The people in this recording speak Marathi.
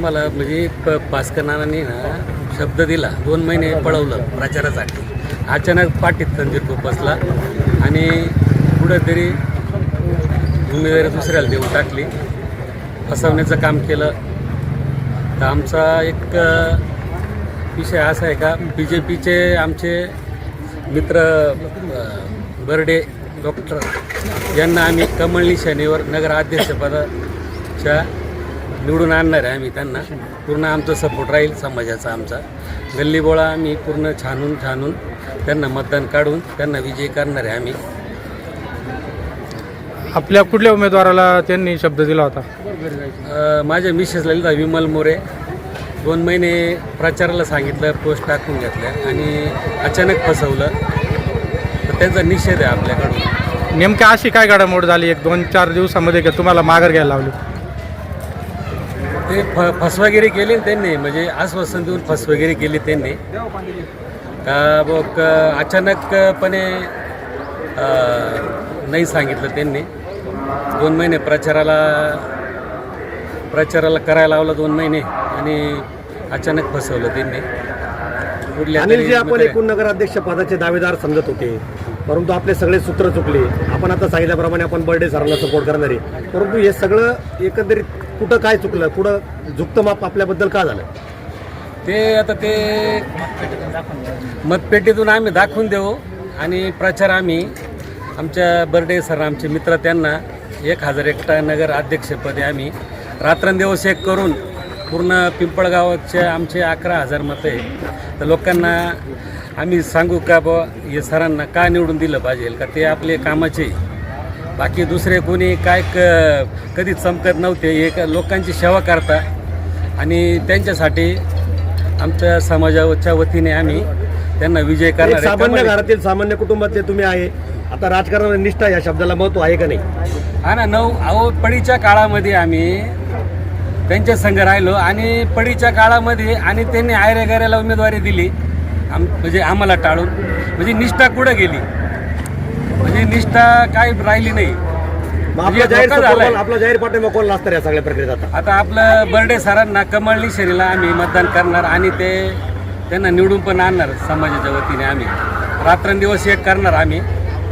आम्हाला म्हणजे प भास्कर ना शब्द दिला. दोन महिने पळवलं प्रचारासाठी. अचानक पाठीत खंजीर खूप बसला आणि कुठंतरी उमेदवारी दुसऱ्याला देऊन टाकली. फसवण्याचं काम केलं. तर आमचा एक विषय असा आहे का बी जे पीचे आमचे मित्र बर्डे डॉक्टर यांना आम्ही कमळ नगर नगराध्यक्षपदाच्या निवडून आणणार आहे आम्ही त्यांना. पूर्ण आमचा सपोर्ट राहील समाजाचा आमचा. गल्लीबोळा आम्ही पूर्ण छानून छानून त्यांना मतदान काढून त्यांना विजयी करणार आहे आम्ही. आपल्या कुठल्या उमेदवाराला त्यांनी शब्द दिला होता? अ, माझ्या मिसेस ललिता विमल मोरे. दोन महिने प्रचाराला सांगितलं पोस्ट टाकून घेतल्या आणि अचानक फसवलं. तर त्यांचा निषेध आहे आपल्याकडून. नेमकी अशी काय घडामोड झाली? एक दोन चार दिवसामध्ये का तुम्हाला माघार घ्यायला लावली? ते फ फसवागिरी केली त्यांनी म्हणजे आश्वासन देऊन फसवागिरी केली त्यांनी. का बघ अचानकपणे नाही सांगितलं त्यांनी. दोन महिने प्रचाराला प्रचाराला करायला लावलं दोन महिने आणि अचानक फसवलं त्यांनी. अनिल जी आपण एकूण नगराध्यक्ष पदाचे दावेदार समजत होते. परंतु आपले सगळे सूत्र चुकले. आपण आता सांगितल्याप्रमाणे आपण बर्डे सरांना सपोर्ट करणार. आहे परंतु हे सगळं एकंदरीत कुठं काय चुकलं? कुठं झुकतं माप आपल्याबद्दल का झालं? ते आता ते मतपेटीतून आम्ही दाखवून देऊ आणि प्रचार आम्ही आमच्या बर्डे सर आमचे मित्र त्यांना एक हजार एकटा नगर अध्यक्षपदे आम्ही रात्रंदिवस एक करून पूर्ण पिंपळगावाचे आमचे अकरा हजार मतं आहे तर लोकांना आम्ही सांगू का बुवा हे सरांना का निवडून दिलं पाहिजे? का ते आपले कामाचे बाकी दुसरे कोणी काय क कधी चमकत नव्हते. एक लोकांची सेवा करता. आणि त्यांच्यासाठी आमच्या समाजाच्या वतीने आम्ही त्यांना विजय एक करणार. सामान्य घरातील सामान्य कुटुंबातले तुम्ही आहे. आता राजकारणात निष्ठा या शब्दाला महत्त्व आहे का नाही? हा ना नऊ अहो पडीच्या काळामध्ये आम्ही त्यांच्या संघ राहिलो आणि पडीच्या काळामध्ये आणि त्यांनी आयऱ्या गाऱ्याला उमेदवारी दिली. आम म्हणजे आम्हाला टाळून. म्हणजे निष्ठा कुठं गेली? म्हणजे निष्ठा काय राहिली नाही. मग म्हणजे आपला जाहीर झालाय. कोण- आपला जाहीर पाठिंबा कोण असणार या सगळ्या प्रक्रियेत आता? आता आपलं बर्डे सरांना कमळ निशेरीला आम्ही मतदान करणार आणि ते त्यांना निवडून पण आणणार समाजाच्या वतीने आम्ही. रात्रंदिवस एक करणार आम्ही.